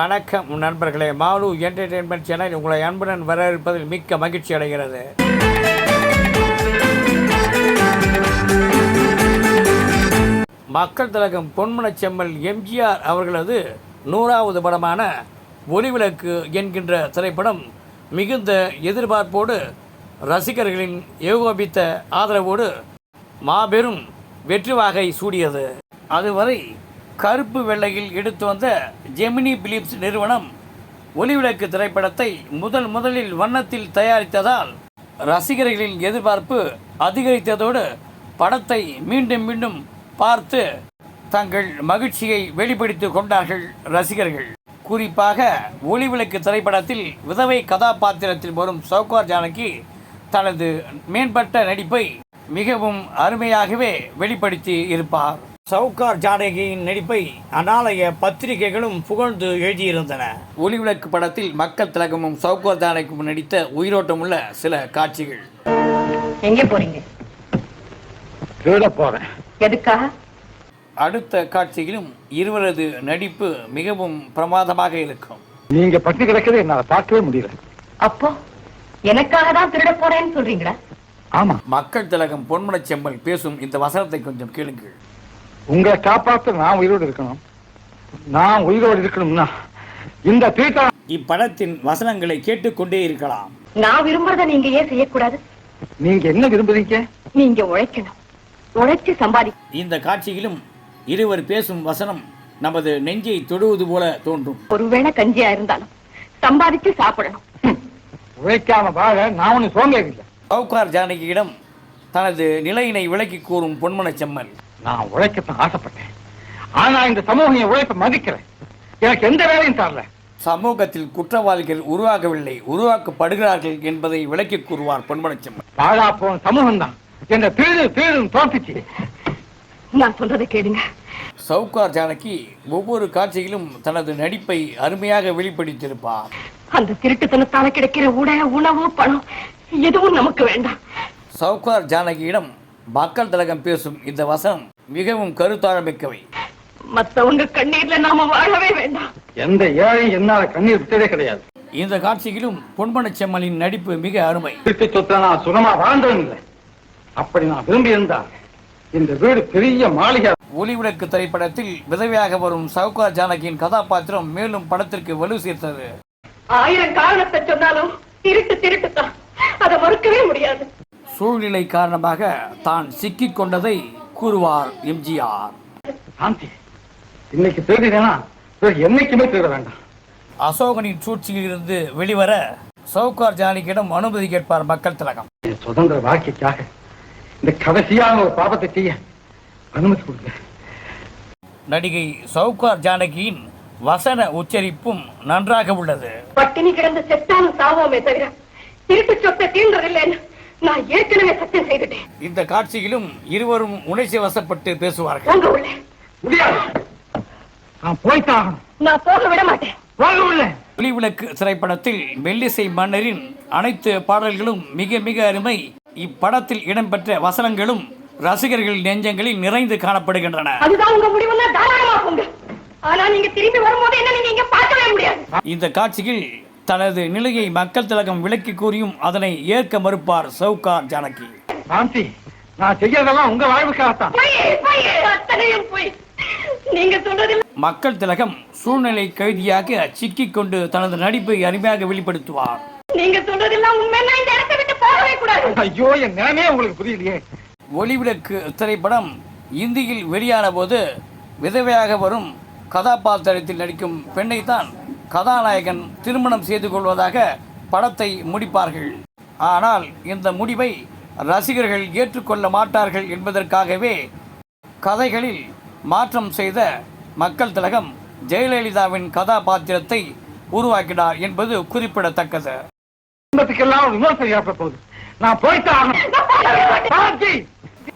வணக்கம் நண்பர்களே. Mall entertainment channel உங்களை அன்புடன் வரவேற்பதில் மிக்க மகிழ்ச்சி அடைகிறது. மக்கள் திலகம் பொன்மனச் செம்மல் எம்ஜிஆர் அவர்களது நூறாவது படமான ஒளிவிளக்கு என்கின்ற திரைப்படம் மிகுந்த எதிர்பார்ப்போடு ரசிகர்களின் ஏகோபித்த ஆதரவோடு மாபெரும் வெற்றி வாகை சூடியது. அதுவரை கருப்பு வெள்ளையில் எடுத்து வந்த ஜெமினி பிலிப்ஸ் நிறுவனம் ஒளிவிளக்கு திரைப்படத்தை முதல் முதலில் வண்ணத்தில் தயாரித்ததால் ரசிகர்களின் எதிர்பார்ப்பு அதிகரித்ததோடு படத்தை மீண்டும் மீண்டும் பார்த்து தங்கள் மகிழ்ச்சியை வெளிப்படுத்திக் கொண்டார்கள் ரசிகர்கள். குறிப்பாக ஒளிவிளக்கு திரைப்படத்தில் விதவை கதாபாத்திரத்தில் வரும் சௌகார் ஜானகி தனது மேம்பட்ட நடிப்பை மிகவும் அருமையாகவே வெளிப்படுத்தி இருப்பார். சவுகார் ஜானகியின் நடிப்பை அநாளைய பத்திரிகைகளும் புகழ்ந்து எழுதியிருந்தன. ஒளிவிளக்கு படத்தில் மக்கள் திலகமும் சவுகார் ஜானகியும் நடித்த உயிரோட்டமுள்ள சில காட்சிகள். எங்க போறீங்க? போறேன். எதுக்காக? அடுத்த காட்சியிலும் இருவரது நடிப்பு மிகவும் பிரமாதமாக இருக்கும். நீங்க பட்டி கிடக்கிறது என்னால பார்க்கவே முடியல. அப்போ எனக்காக தான் திருட போறேன்னு சொல்றீங்களா? ஆமா. மக்கள் திலகம் பொன்மனச் செம்மல் பேசும் இந்த வசனத்தை கொஞ்சம் கேளுங்கள். உங்களை காப்பாத்த நான் உயிரோடு இருக்கணும். நான் உயிரோடு இருக்கணும்னா இந்த தீட்டா இப்படத்தின் வசனங்களை கேட்டுக்கொண்டே இருக்கலாம். நான் விரும்புறத நீங்க ஏன் செய்யக்கூடாது? நீங்க என்ன விரும்புறீங்க? நீங்க உழைக்கணும். உழைச்சு சம்பாதி இந்த காட்சியிலும் இருவர் பேசும் வசனம் நமது நெஞ்சை தொடுவது போல தோன்றும். ஒருவேளை கஞ்சியா இருந்தாலும் சம்பாதிச்சு சாப்பிடணும். உழைக்காம வாழ நான் ஒண்ணு சோம்பேறில்லை சவுகார் ஜானகியிடம் தனது நிலையினை விளக்கி கூறும் பொன்மனச் செம்மல் நான் உழைக்கத்தான் ஆசைப்பட்டேன். ஆனா இந்த சமூகம் என் உழைப்பை மதிக்கிறேன் எனக்கு எந்த வேலையும் தரல. சமூகத்தில் குற்றவாளிகள் உருவாகவில்லை உருவாக்கப்படுகிறார்கள் என்பதை விளக்கி கூறுவார் பொன்மனச் செம்மல் வாழா போன சமூகம் தான் என்ன திருடு திருடு தோற்றுச்சு நான் சொல்றதை கேளுங்க. சவுகார் ஜானகி ஒவ்வொரு காட்சியிலும் தனது நடிப்பை அருமையாக வெளிப்படுத்தியிருப்பார். அந்த திருட்டுத்தனத்தால கிடைக்கிற உடை உணவு பணம் எதுவும் நமக்கு வேண்டாம். சவுகார் ஜானகியிடம் மக்கள் திலகம் பேசும் இந்த வசனம் மிகவும் கருத்தாழமிக்கவை மத்தவங்க கண்ணீர்ல நாம வாழவே வேண்டாம். எந்த ஏழையும் என்னால கண்ணீர் விட்டதே கிடையாது. இந்த காட்சியிலும் பொன்மனச் செம்மலின் நடிப்பு மிக அருமை. திருட்டு சொத்தை நான் சுகமா வாழ்ந்தவன் இல்லை. அப்படி நான் விரும்பி இருந்தா இந்த வீடு பெரிய மாளிகை. ஒளிவிளக்கு திரைப்படத்தில் விதவையாக வரும் சவுகார் ஜானகியின் கதாபாத்திரம் மேலும் படத்திற்கு வலு சேர்த்தது. ஆயிரம் காரணத்தை சொன்னாலும் திருட்டு திருட்டுத்தான். அதை மறுக்கவே முடியாது. சூழ்நிலை காரணமாக தான் சிக்கிக் கொண்டதை கூறுவார் எம்ஜிஆர். சாந்தி இன்னைக்கு திருடினா பிறகு என்னைக்குமே திருட வேண்டாம். அசோகனின் சூழ்ச்சியிலிருந்து வெளிவர சவுகார் ஜானகியிடம் அனுமதி கேட்பார் மக்கள் திலகம். சுதந்திர வாழ்க்கைக்காக இந்த கடைசியான ஒரு பாபத்தை செய்ய அனுமதி கொடுங்க. நடிகை சவுகார் ஜானகியின் வசன உச்சரிப்பும் நன்றாக உள்ளது. பட்டினி கிடந்து செத்தாலும் சாவோமே தவிர திருட்டு சொத்தை தீண்டதில்லைன்னு நான் ஏற்கனவே சத்தியம் செய்துட்டேன். இந்த காட்சியிலும் இருவரும் உணர்ச்சி வசப்பட்டு பேசுவார்கள். போங்க உள்ள. முடியாது. நான் போய்த்தான். நான் போக விட மாட்டேன். போக உள்ள. ஒளிவிளக்கு திரைப்படத்தில் மெல்லிசை மன்னரின் அனைத்து பாடல்களும் மிக மிக அருமை. இப்படத்தில் இடம்பெற்ற வசனங்களும் ரசிகர்கள் நெஞ்சங்களில் நிறைந்து காணப்படுகின்றன. அதுதான் உங்க முடிவுன்னா தாராளமா போங்க ஆனா நீங்க திரும்பி வரும்போது என்ன நீங்க இங்க பார்க்கவே முடியாது. இந்த காட்சியில் தனது நிலையை மக்கள் திலகம் விளக்கி கூறியும் அதனை ஏற்க மறுப்பார் சவுகார் ஜானகி. சாந்தி நான் செய்யறதெல்லாம் உங்க வாழ்வுக்காகத்தான். மக்கள் திலகம் சூழ்நிலை கைதியாக சிக்கிக் கொண்டு தனது நடிப்பை அருமையாக வெளிப்படுத்துவார். நீங்க சொல்றதெல்லாம் உண்மைன்னா இந்த இடத்தை விட்டு போகவே கூடாது. ஐயோ என் நிலைமையே உங்களுக்கு புரியலையே. ஒளிவிளக்கு திரைப்படம் இந்தியில் வெளியான போது விதவையாக வரும் கதாபாத்திரத்தில் நடிக்கும் பெண்ணைத்தான் கதாநாயகன் திருமணம் செய்து கொள்வதாக படத்தை முடிப்பார்கள். ஆனால் இந்த முடிவை ரசிகர்கள் ஏற்றுக்கொள்ள மாட்டார்கள் என்பதற்காகவே கதைகளில் மாற்றம் செய்த மக்கள் திலகம் ஜெயலலிதாவின் கதாபாத்திரத்தை உருவாக்கினார் என்பது குறிப்பிடத்தக்கது.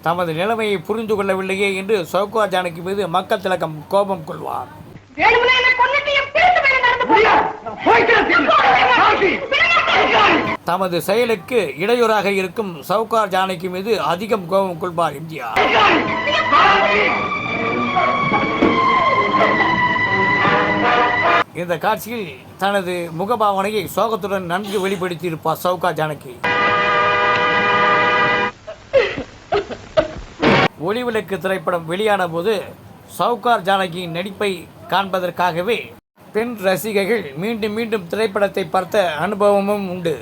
தமது நிலைமையை புரிந்து கொள்ளவில்லையே என்று சௌகா ஜானகி மீது மக்கள் திலகம் கோபம் கொள்வார் வேணும்னா என்ன கொன்னுட்டு என் பேச்சு மேல நடந்து முடியாது. நான் போய்க்கிறேன் சாந்தி. தமது செயலுக்கு இடையூறாக இருக்கும் சவுகார் ஜானகி மீது அதிகம் கோபம் கொள்வார் எம்ஜிஆர். இந்த காட்சியில் தனது முகபாவனையை சோகத்துடன் நன்கு வெளிப்படுத்தியிருப்பார் சவுகா ஜானகி. ஒளிவிளக்கு திரைப்படம் வெளியான போது சவுகார் ஜானகியின் நடிப்பை காண்பதற்காகவே பெண் ரசிகைகள் மீண்டும் மீண்டும் திரைப்படத்தை பார்த்த அனுபவமும் உண்டு.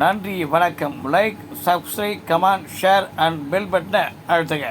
நன்றி வணக்கம். Like subscribe comment share and bell பட்டனை அழுத்துங்க.